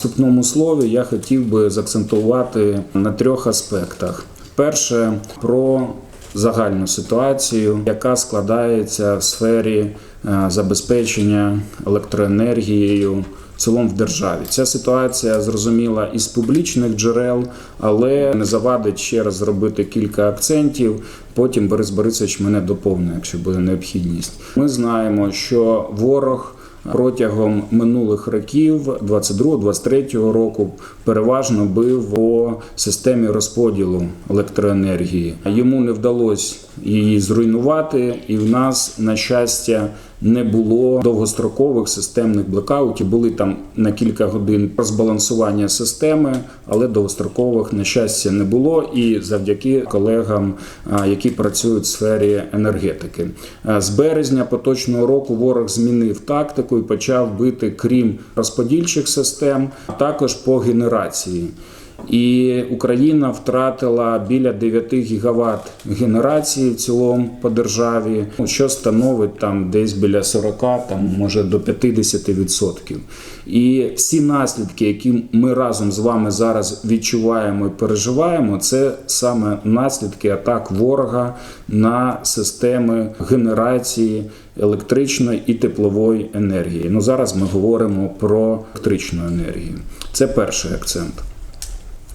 вступному слові я хотів би заакцентувати на трьох аспектах. Перше про загальну ситуацію, яка складається в сфері е, забезпечення електроенергією. В цілому в державі ця ситуація зрозуміла із публічних джерел, але не завадить ще раз зробити кілька акцентів. Потім Борис Борисович мене доповнить, якщо буде необхідність. Ми знаємо, що ворог протягом минулих років, 22-23 року, переважно бив по системі розподілу електроенергії. Йому не вдалося її зруйнувати, і в нас, на щастя, не було довгострокових системних блекаутів. Були там на кілька годин розбалансування системи, але довгострокових на щастя не було. І завдяки колегам, які працюють в сфері енергетики, з березня поточного року ворог змінив тактику і почав бити крім розподільчих систем, а також по генерації. І Україна втратила біля 9 гігават генерації в цілому по державі, ну, що становить там десь біля 40, там може до 50%. І всі наслідки, які ми разом з вами зараз відчуваємо і переживаємо, це саме наслідки атак ворога на системи генерації електричної і теплової енергії. Ну зараз ми говоримо про електричну енергію. Це перший акцент.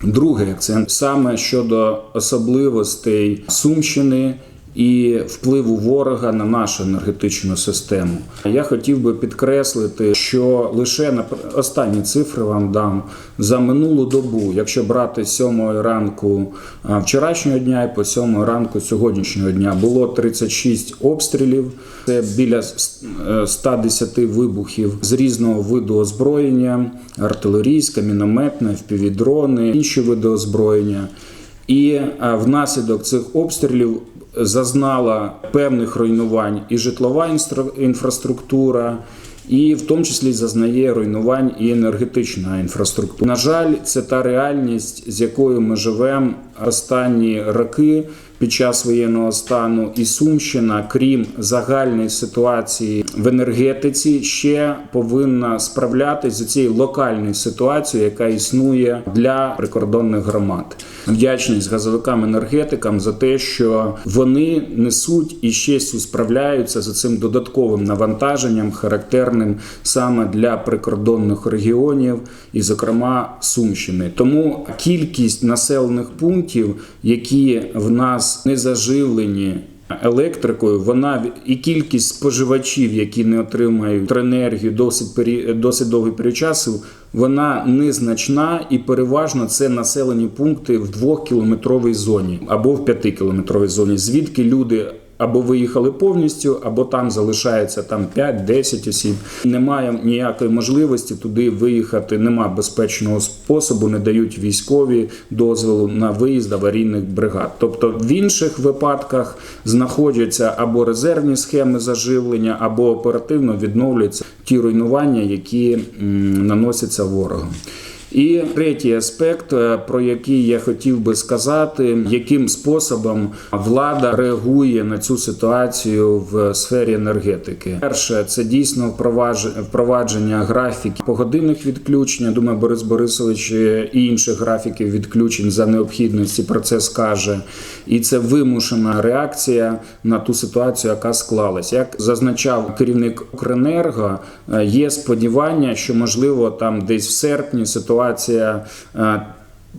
Другий акцент саме щодо особливостей Сумщини і впливу ворога на нашу енергетичну систему. Я хотів би підкреслити, що лише на останні цифри вам дам за минулу добу, якщо брати з 7 ранку вчорашнього дня і по 7 ранку сьогоднішнього дня, було 36 обстрілів. Це біля е, 110 вибухів з різного виду озброєння, артилерійське, мінометне, впівдрони, інші види озброєння. І е, внаслідок цих обстрілів зазнала певних руйнувань і житлова інфраструктура, і в тому числі зазнає руйнувань і енергетична інфраструктура. На жаль, це та реальність, з якою ми живемо останні роки. Під час воєнного стану і Сумщина, крім загальної ситуації в енергетиці, ще повинна справлятися з цією локальною ситуацією, яка існує для прикордонних громад. Вдячність газовикам енергетикам за те, що вони несуть і ще справляються з цим додатковим навантаженням, характерним саме для прикордонних регіонів, і, зокрема, Сумщини. Тому кількість населених пунктів, які в нас не заживлені електрикою, вона і кількість споживачів, які не отримають енергію досить досить довгий період часу, вона незначна і переважно це населені пункти в двохкілометровій зоні або в п'ятикілометровій зоні, звідки люди. Або виїхали повністю, або там залишається там 5-10 осіб. Немає ніякої можливості туди виїхати. Нема безпечного способу, не дають військові дозволу на виїзд аварійних бригад. Тобто в інших випадках знаходяться або резервні схеми заживлення, або оперативно відновлюються ті руйнування, які м, наносяться ворогом. І третій аспект, е, про який я хотів би сказати, яким способом влада реагує на цю ситуацію в сфері енергетики. Перше, це дійсно впровадження графіків погодинних відключень. Думаю, Борис Борисович е, і інших графіків відключень за необхідності про це скаже. І це вимушена реакція на ту ситуацію, яка склалась. Як зазначав керівник Укренерго, е, є сподівання, що можливо там десь в серпні ситуація е,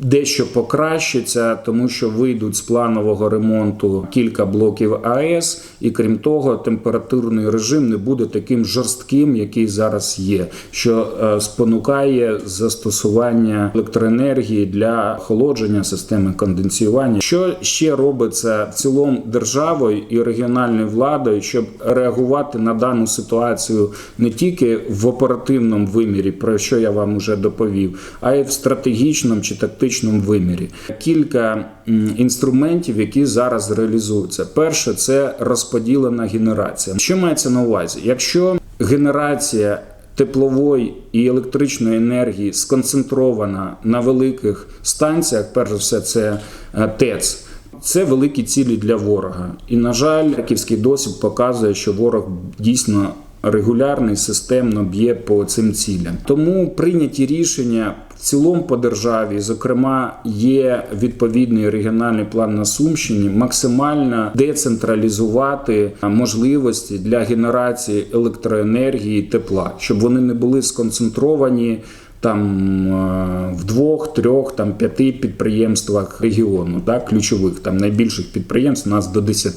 дещо покращиться, тому що вийдуть з планового ремонту кілька блоків АЕС, і крім того, температурний режим не буде таким жорстким, який зараз є, що е, спонукає застосування електроенергії для охолодження системи конденсіювання. Що ще робиться в цілому державою і регіональною владою, щоб реагувати на дану ситуацію не тільки в оперативному вимірі, про що я вам уже доповів, а й в стратегічному чи тактичному вимірі. Кілька інструментів, які зараз реалізуються. Перше це розподілена генерація. Що мається на увазі? Якщо генерація теплової і електричної енергії сконцентрована на великих станціях, перш за все, це е, ТЕЦ. Це великі цілі для ворога. І, на жаль, харківський досвід показує, що ворог дійсно регулярно і системно б'є по цим цілям. Тому прийняті рішення цілому по державі, зокрема, є відповідний регіональний план на Сумщині, максимально децентралізувати можливості для генерації електроенергії і тепла, щоб вони не були сконцентровані там в двох, трьох, там п'яти підприємствах регіону, так, ключових, там найбільших підприємств у нас до 10,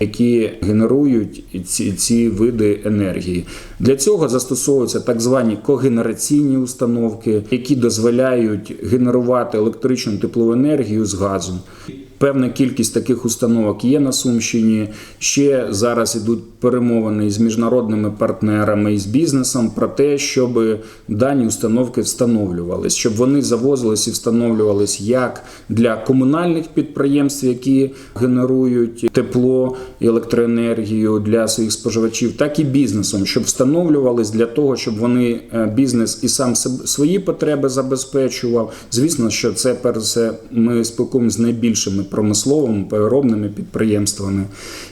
які генерують ці, ці види енергії. Для цього застосовуються так звані когенераційні установки, які дозволяють генерувати електричну теплову енергію з газу. Певна кількість таких установок є на Сумщині. Ще зараз ідуть перемовини з міжнародними партнерами і з бізнесом про те, щоб дані установки встановлювались, щоб вони завозились і встановлювались як для комунальних підприємств, які генерують тепло і електроенергію для своїх споживачів, так і бізнесом, щоб встановлювались для того, щоб вони е, бізнес і сам свої потреби забезпечував. Звісно, що це перш все ми спілкуємося з найбільшими промисловими переробними підприємствами.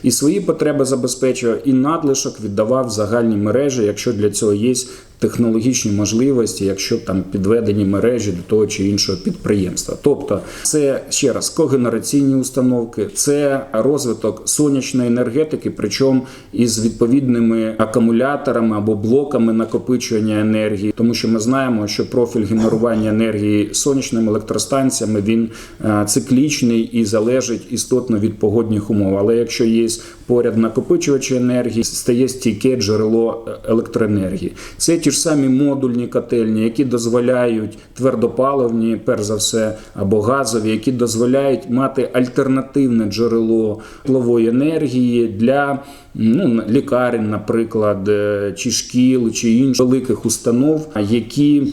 І свої потреби забезпечував, і надлишок віддавав загальні мережі, якщо для цього є технологічні можливості, якщо там підведені мережі до того чи іншого підприємства. Тобто, це ще раз когенераційні установки, це розвиток сонячної енергетики, причому із відповідними акумуляторами або блоками накопичування енергії, тому що ми знаємо, що профіль генерування енергії сонячними електростанціями він е, циклічний і залежить істотно від погодних умов. Але якщо є поряд накопичувачі енергії, стає стійке джерело е, електроенергії. Це ті ж самі модульні котельні, які дозволяють твердопаливні, перш за все, або газові, які дозволяють мати альтернативне джерело теплової енергії для ну, лікарень, наприклад, е, чи шкіл, чи інших великих установ, які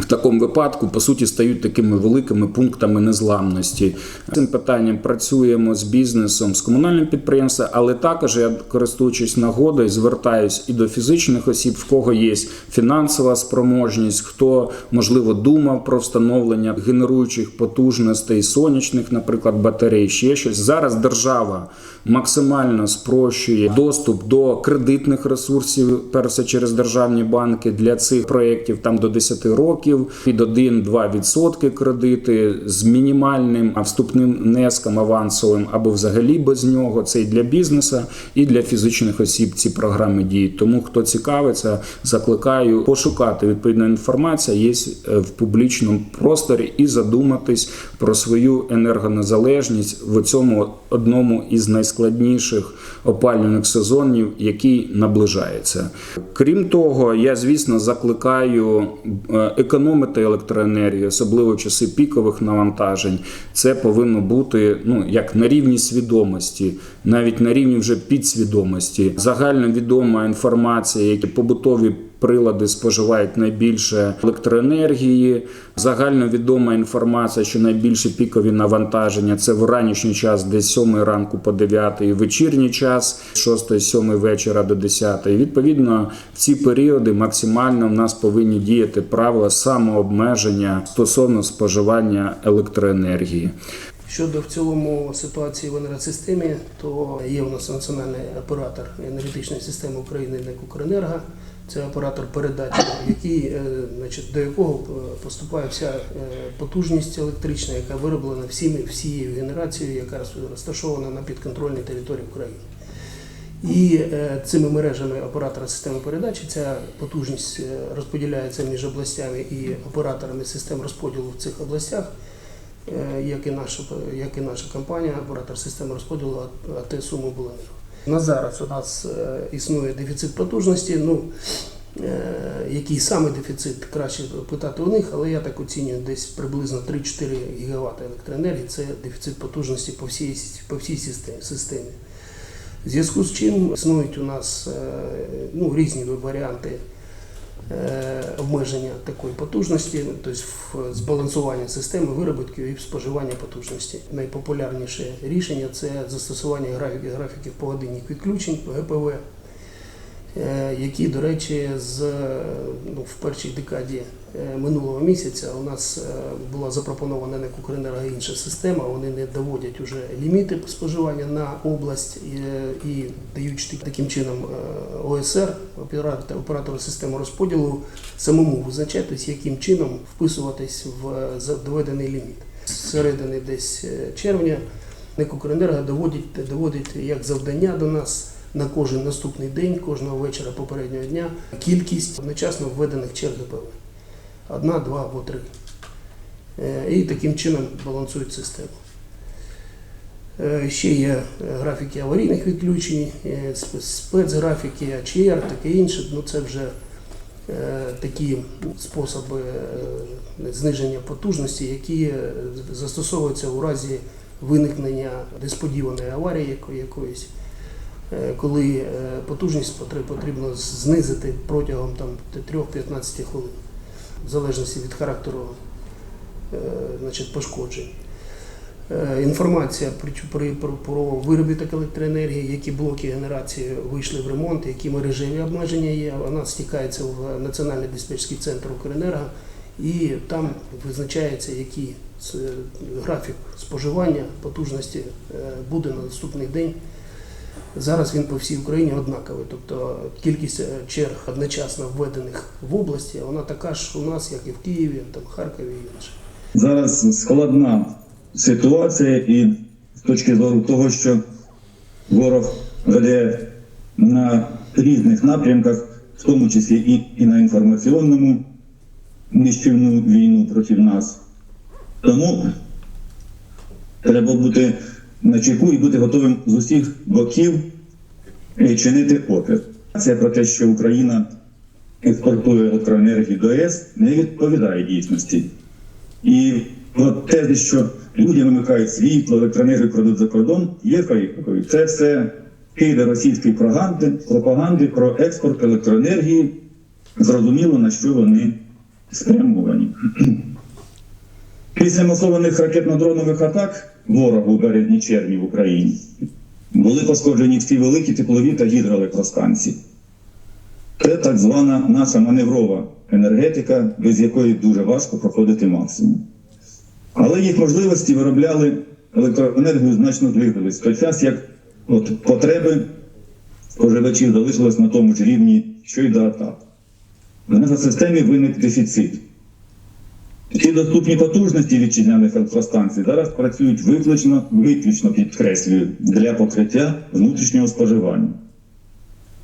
в такому випадку, по суті, стають такими великими пунктами незламності. Цим питанням працюємо з бізнесом, з комунальним підприємством, але також я, користуючись нагодою, звертаюсь і до фізичних осіб, в кого є фінансова спроможність, хто можливо думав про встановлення генеруючих потужностей, сонячних, наприклад, батарей, ще щось. Зараз держава максимально спрощує доступ до кредитних ресурсів, перше через державні банки для цих проєктів там до 10 років під 1-2% кредити з мінімальним вступним внеском авансовим або взагалі без нього. Це і для бізнесу, і для фізичних осіб ці програми діють. Тому хто цікавиться, закликаю пошукати відповідну інформацію, є е, в публічному просторі і задуматись про свою енергонезалежність в цьому одному із найскладніших опалювальних сезонів, який наближається. Крім того, я звісно закликаю е, економити електроенергію, особливо в часи пікових навантажень. Це повинно бути ну як на рівні свідомості, навіть на рівні вже підсвідомості. Загальновідома інформація, які побутові прилади споживають найбільше електроенергії. Загальновідома інформація, що найбільші пікові навантаження це в ранішній час, десь з 7 ранку по 9, і вечірній час з 6-7 вечора до 10. І, Відповідно, в ці періоди максимально в нас повинні діяти правила самообмеження стосовно споживання електроенергії. Щодо в цілому ситуації в енергосистемі, то є у нас національний оператор енергетичної системи України «Укренерго». Це оператор передачі, який, е, значить, до якого е, поступає вся е, потужність електрична, яка вироблена всіми, всією генерацією, яка розташована на підконтрольній території України. І цими мережами оператора системи передачі ця потужність розподіляється між областями і операторами систем розподілу в цих областях, як і наша, як і наша компанія, оператор системи розподілу АТ Суми Обленерго. На зараз у нас е, існує дефіцит потужності. Ну, е, який саме дефіцит, краще питати у них, але я так оцінюю десь приблизно 3-4 ГВт електроенергії. Це дефіцит потужності по всій, по всій системі-. В зв'язку з чим існують у нас е, ну, різні варіанти обмеження такої потужності, тобто збалансування системи виробітків і споживання потужності. Найпопулярніше рішення це застосування графіків, погодинних відключень ГПВ, е, які, до речі, з, ну, в першій декаді е, минулого місяця у нас е, була запропонована НЕК «Укренерго» інша система. Вони не доводять уже ліміти споживання на область і, е, і дають таким чином е, ОСР, оператор, оператору системи розподілу, самому визначатись, яким чином вписуватись в е, доведений ліміт. З середини десь е, червня НЕК «Укренерго» доводить, доводить як завдання до нас на кожен наступний день, кожного вечора попереднього дня кількість одночасно введених черг ГПВ. Одна, два або три. Е, І таким чином балансують систему. Е, Ще є графіки аварійних відключень, е, спецграфіки, АЧР, таке інше. Ну, це вже такі способи зниження потужності, які застосовуються у разі виникнення несподіваної аварії якоїсь, коли потужність потрібно знизити протягом там, 3-15 хвилин, в залежності від характеру е, значить, пошкоджень. Е, Інформація при, про, про виробіток електроенергії, які блоки генерації вийшли в ремонт, які мережеві обмеження є. Вона стікається в Національний диспетчерський центр Укренерго, і там визначається, який графік споживання потужності е, буде на наступний день. Зараз він по всій Україні однаковий, тобто кількість е, черг одночасно введених в області, вона така ж у нас, як і в Києві, там Харкові і інше. Зараз складна ситуація, і з точки зору того, що ворог веде на різних напрямках, в тому числі і, і на інформаційному нищівну війну проти нас. Тому треба бути на чеку і бути готовим з усіх боків чинити опір. Це про те, що Україна експортує електроенергію до ЄС, не відповідає дійсності. І от тези, що люди вимикають світло, електроенергію крадуть за кордон, є фейковою. Це все киде російської пропаганди, пропаганди про експорт електроенергії. Зрозуміло, на що вони спрямовані. Після масованих ракетно-дронових атак ворогу у березні червні в Україні були пошкоджені всі великі теплові та гідроелектростанції. Це так звана наша маневрова енергетика, без якої дуже важко проходити максимум. Але їх можливості виробляли електроенергію значно зблизились, в той час як от потреби споживачів залишились на тому ж рівні, що й до атак. В енергосистемі виник дефіцит. Ці доступні потужності вітчизняних електростанцій зараз працюють виключно, виключно підкреслюю, для покриття внутрішнього споживання.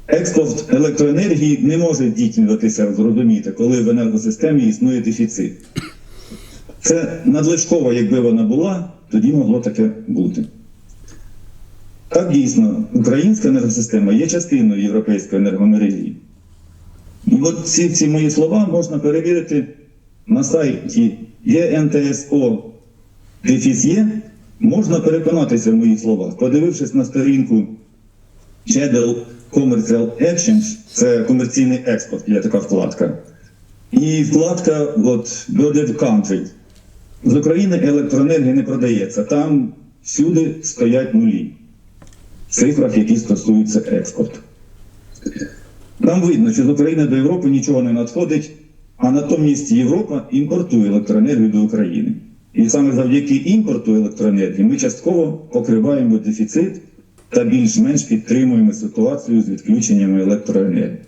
Експорт електроенергії не може здійснюватися, зрозуміти, коли в енергосистемі існує дефіцит. Це надлишкова, якби вона була, тоді могло таке бути. Так дійсно, українська енергосистема є частиною європейської енергомережі. І от ці, ці мої слова можна перевірити на сайті ЄНТСО є, можна переконатися в моїх словах, подивившись на сторінку Channel Commercial Exchange, це комерційний експорт, є така вкладка. І вкладка от, Birded Country. З України електроенергія не продається. Там всюди стоять нулі. В цифрах, які стосуються експорту. Там видно, що з України до Європи нічого не надходить, а натомість Європа імпортує електроенергію до України. І саме завдяки імпорту електроенергії ми частково покриваємо дефіцит та більш-менш підтримуємо ситуацію з відключеннями електроенергії.